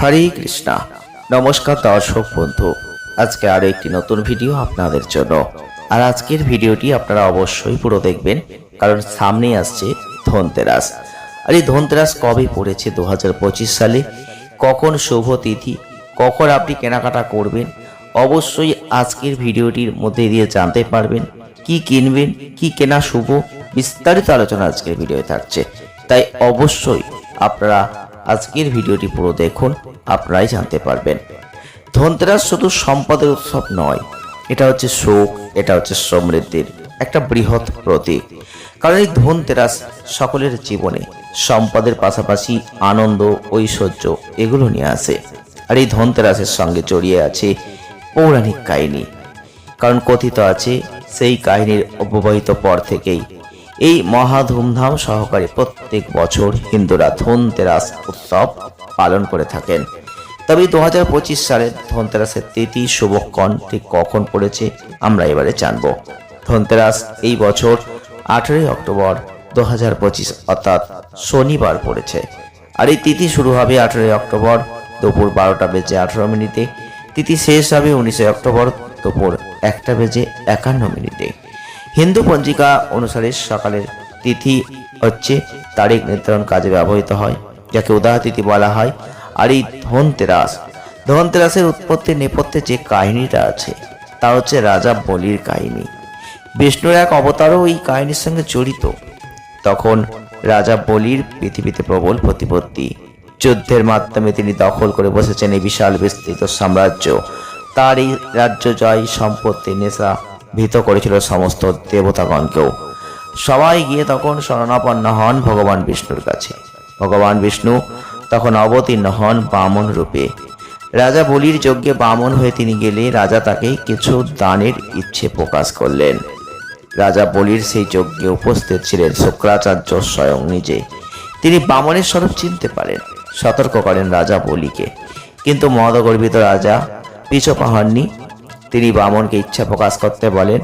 হরে কৃষ্ণা। নমস্কার দর্শক বন্ধু। আজকে আরও একটি নতুন ভিডিও আপনাদের জন্য। আর আজকের ভিডিওটি আপনারা অবশ্যই পুরো দেখবেন, কারণ সামনেই আসছে ধনতেরাস। আর এই ধনতেরাস কবে পড়েছে দু হাজার পঁচিশ সালে? কখন শুভ তিথি? কখন আপনি কেনাকাটা করবেন? অবশ্যই আজকের ভিডিওটির মধ্যে দিয়ে জানতে পারবেন, কি কিনবেন, কি কেনা শুভ। বিস্তারিত আলোচনা আজকের ভিডিও থাকছে। তাই অবশ্যই আপনারা আজকের ভিডিওটি পুরো দেখুন, আপনারাই জানতে পারবেন। ধনতেরাস শুধু সম্পদের উৎসব নয়, এটা হচ্ছে সুখ, এটা হচ্ছে সমৃদ্ধির একটা বৃহৎ প্রতীক। কারণ এই ধনতেরাস সকলের জীবনে, সম্পদের পাশাপাশি আনন্দ, ঐশ্বর্য, এগুলো নিয়ে আসে। আর এই ধনতেরাসের সঙ্গে জড়িয়ে আছে পৌরাণিক কাহিনী। কারণ কথিত আছে, সেই কাহিনীর অব্যবহিত পর থেকেই এই মহা ধুমধাম সহকারে প্রত্যেক বছর হিন্দুরা ধনতেরাস উৎসব পালন করে থাকেন। তবে দু হাজার পঁচিশ সালে ধনতেরাসের তিথি শুভক্ষণ ঠিক কখন পড়েছে আমরা এবারে জানব। ধনতেরাস এই বছর আঠেরোই অক্টোবর দু হাজার পঁচিশ অর্থাৎ শনিবার পড়েছে। আর এই তিথি শুরু হবে আঠেরোই অক্টোবর দুপুর বারোটা বেজে আঠেরো মিনিটে। তিথি শেষ হবে উনিশে অক্টোবর দুপুর একটা বেজে একান্ন মিনিটে। হিন্দু পঞ্জিকা অনুসারে সকালের তিথি হচ্ছে তারিখ নির্ধারণ কাজে ব্যবহৃত হয়, যাকে উদাহ তিথি বলা হয়। আর এই ধনতেরাস, ধনতেরাসের উৎপত্তির নেপথ্যে যে কাহিনীটা আছে, তা হচ্ছে রাজা বলির কাহিনী। বিষ্ণুর এক অবতারও এই কাহিনীর সঙ্গে জড়িত। তখন রাজা বলির পৃথিবীতে প্রবল প্রতিপত্তি। যুদ্ধের মাধ্যমে তিনি দখল করে বসেছেন এই বিশাল বিস্তৃত সাম্রাজ্য। তার এই রাজ্য জয়, সম্পত্তি, নেশা ভীত করেছিল সমস্ত দেবতাগণকেও। সবাই গিয়ে তখন শরণাপন্ন হন ভগবান বিষ্ণুর কাছে। ভগবান বিষ্ণু তখন অবতীর্ণ হন বামন রূপে। রাজা বলির যজ্ঞে বামন হয়ে তিনি গেলে রাজা তাকে কিছু দানের ইচ্ছে প্রকাশ করলেন। রাজা বলির সেই যজ্ঞে উপস্থিত ছিলেন শুক্রাচার্য স্বয়ং নিজে। তিনি বামনের স্বরূপ চিনতে পারেন, সতর্ক করেন রাজা বলিকে। কিন্তু মদগর্বিত রাজা পিছপা হননি তিনি বামনকে ইচ্ছা প্রকাশ করতে বলেন,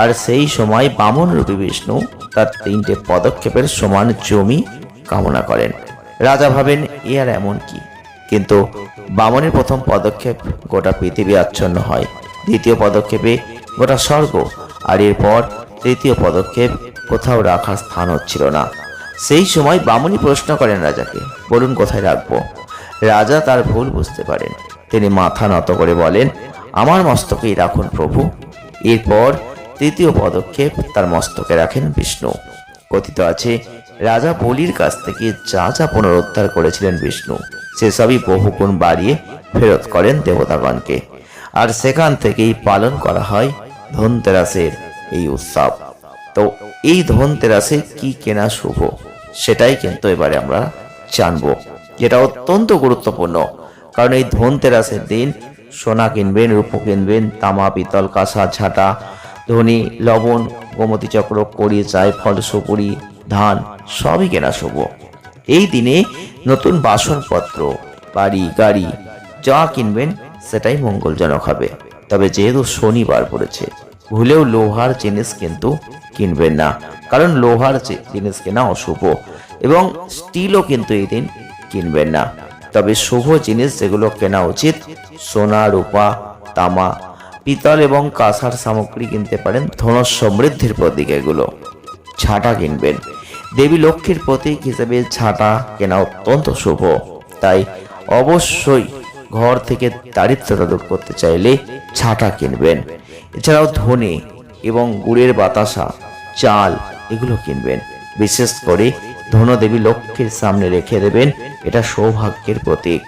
আর সেই সময় বামন রূপী বিষ্ণু তার তিনটে পদক্ষেপের সমান জমি কামনা করেন। রাজা ভাবেন, এ আর এমন কি? কিন্তু বামনের প্রথম পদক্ষেপ গোটা পৃথিবী আচ্ছন্ন হয়। দ্বিতীয় পদক্ষেপে গোটা স্বর্গ, আর এরপর তৃতীয় পদক্ষেপ কোথাও রাখার স্থান হচ্ছিল না। সেই সময় বামুনি প্রশ্ন করেন রাজাকে, বলুন কোথায় রাখব? রাজা তার ভুল বুঝতে পারেন। তিনি মাথা নত করে বলেন আমার মস্তকেই রাখুন প্রভু। এরপর তৃতীয় পদক্ষেপ তার মস্তকে রাখেন বিষ্ণু। কথিত আছে, রাজা বলির কাছ থেকে যা যা পুনরুদ্ধার করেছিলেন বিষ্ণু সেসবই বহুগুণ বাড়িয়ে ফেরত করেন দেবতাগণকে। আর সেখান থেকেই পালন করা হয় ধনতেরাসের এই উৎসব। তো এই ধনতেরাসে কি কেনা শুভ, সেটাই কিন্তু এবারে আমরা জানব। যেটা অত্যন্ত গুরুত্বপূর্ণ, কারণ এই ধনতেরাসের দিন সোনা কিনবেন, রূপো কিনবেন, তামা, পিতল, কাঁসা ঝাঁটা ধনী, লবণ, গোমতী চক্র, কড়ি ফল, সুপুরি, ধান, সবই কেনা শুভ। এই দিনে নতুন বাসনপত্র, বাড়ি, গাড়ি, যা কিনবেন সেটাই মঙ্গলজনক হবে। তবে যেহেতু শনিবার পড়েছে, ভুলেও লোহার জিনিস কিন্তু কিনবেন না, কারণ লোহার জিনিস কেনা অশুভ, এবং স্টিলও কিন্তু এই দিন কিনবেন না। তবে শুভ জিনিস যেগুলো কেনা উচিত সোনা, রূপা, তামা, পিতল এবং কাঁসার সামগ্রী কিনতে পারেন ধন সমৃদ্ধির প্রতীক এগুলো। ছাটা কিনবেন। দেবী লক্ষ্মীর প্রতীক হিসেবে ছাটা কেনা অত্যন্ত শুভ। তাই অবশ্যই ঘর থেকে দারিদ্রতা দূর করতে চাইলে ছাটা কিনবেন। এছাড়াও ধনে এবং গুড়ের বাতাসা, চাল এগুলো কিনবেন। বিশেষ করে ধনদেবী লক্ষ্মীর সামনে রেখে দেবেন, এটা সৌভাগ্যের প্রতীক।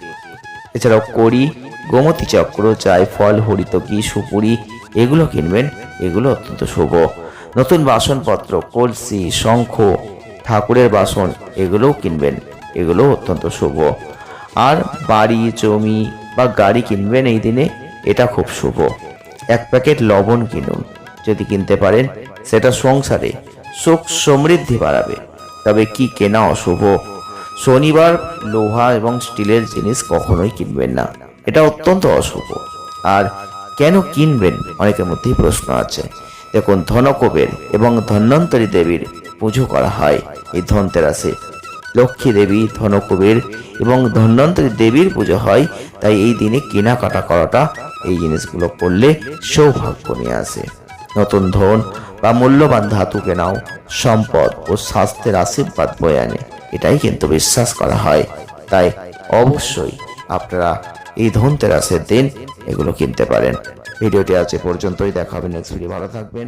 এছাড়াও কড়ি গোমতী চক্র জায়ফল হরিতকি সুপুরি, এগুলো কিনবেন, এগুলো অত্যন্ত শুভ। নতুন বাসনপত্র, কলসি, শঙ্খ, ঠাকুরের বাসন, এগুলোও কিনবেন এগুলো অত্যন্ত শুভ। আর বাড়ি, জমি বা গাড়ি কিনবেন এই দিনে, এটা খুব শুভ। এক প্যাকেট লবণ কিনুন, যদি কিনতে পারেন, সেটা সংসারে সুখ সমৃদ্ধি বাড়াবে। তবে কি কেনা অশুভ? শনিবার লোহা এবং স্টিলের জিনিস কখনোই কিনবেন না। এটা অত্যন্ত অশুভ। আর কেন কিনবেন? অনেকের মধ্যেই প্রশ্ন আছে। দেখুন, ধনকুবের এবং ধন্বন্তরী দেবীর পুজো করা হয় এই ধনতেরাসে। লক্ষ্মী দেবী ধনকুবের এবং ধন্বন্তরী দেবীর পুজো হয়, তাই এই দিনে কেনাকাটা করাটা, এই জিনিসগুলো করলে সৌভাগ্য নিয়ে আসে। নতুন ধন বা মূল্যবান ধাতু কেনাও সম্পদ ও স্বাস্থ্যের আশীর্বাদ বয়ে আনে। এটাই কিন্তু বিশ্বাস করা হয়। তাই অবশ্যই আপনারা এই ধনতেরাসের দিন এগুলো কিনতে পারেন। ভিডিওটি আজ এ পর্যন্তই। দেখা হবে নেক্সট ভিডিও ভালো থাকবেন।